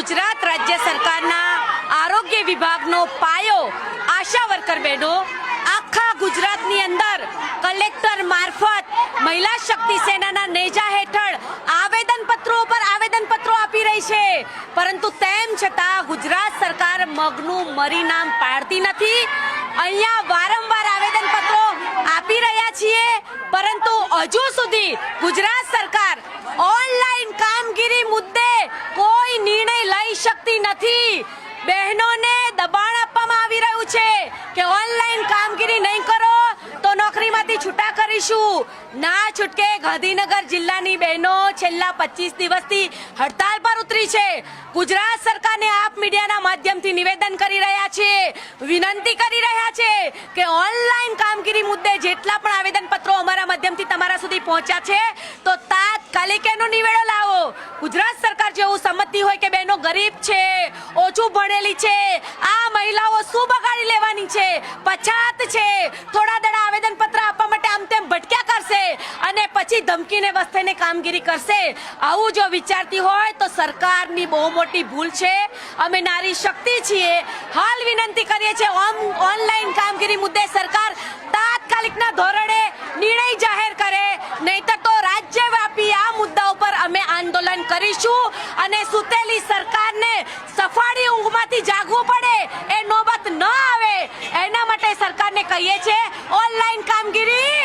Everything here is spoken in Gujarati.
ગુજરાત રાજ્ય સરકારના આરોગ્ય વિભાગનો પાયો આશા વર્કર બહેનો આખા ગુજરાતની અંદર કલેક્ટર મારફત મહિલા શક્તિ સેનાના નેજા હેઠળ આવેદનપત્રો પર આવેદનપત્રો આપી રહી છે. પરંતુ તેમ છતાં ગુજરાત સરકાર મગનું મરી નામ પાડતી નથી. અહીંયા વારંવાર આવેદનપત્રો આપી રહ્યા છીએ. પરંતુ હજુ સુધી ગુજરાત સરકાર ઓનલાઈન કામગીરી મુદ્દે કોઈ શકતી નથી. બહેનોને દબાણ આપવામાં આવી રહ્યું છે કે ઓનલાઈન કામગીરી નહીં કરો તો નોકરીમાંથી છૂટા કરીશું. ના છૂટકે ગાંધીનગર જિલ્લાની બહેનો છેલ્લા પચીસ દિવસથી હડતાલ પર ઉતરી છે. ગુજરાત સરકારને આપ મીડિયાના માધ્યમથી નિવેદન કરી રહ્યા છે, વિનંતી કરી રહ્યા છે કે ઓનલાઈન કામગીરી મુદ્દે જેટલા પણ આવેદનપત્રો અમારા માધ્યમથી તમારા સુધી પહોંચ્યા છે, તો તાત્કાલિક એનો નિવેડો લાવો. ગુજરાત સરકાર હોય કે બહેનો ગરીબ છે, ઓછું ભણેલી છે, આ મહિલાઓ શું બગાડી લેવાની છે? પછાત છે. થોડા દડા આવેદનપત્ર આપવા માટે આમ તેમ ભટક્યા કરશે અને પછી ધમકીને વસ્તીને કામગીરી કરશે. આવું જો વિચારતી હોય તો સરકારની બહુ મોટી ભૂલ છે. અમે નારી શક્તિ છીએ. હાલ વિનંતી કરીએ છીએ ઓનલાઈન કામગીરી મુદ્દે સરકાર તાત્કાલિકના ધોરણે નિર્ણય જાહેર કરે. નહીતર તો કરીશું અને સુતેલી સરકારને સફાળી ઊંઘમાંથી જાગવું પડે એ નોબત ન આવે. એના માટે સરકારને કહીએ છીએ ઓનલાઈન કામગીરી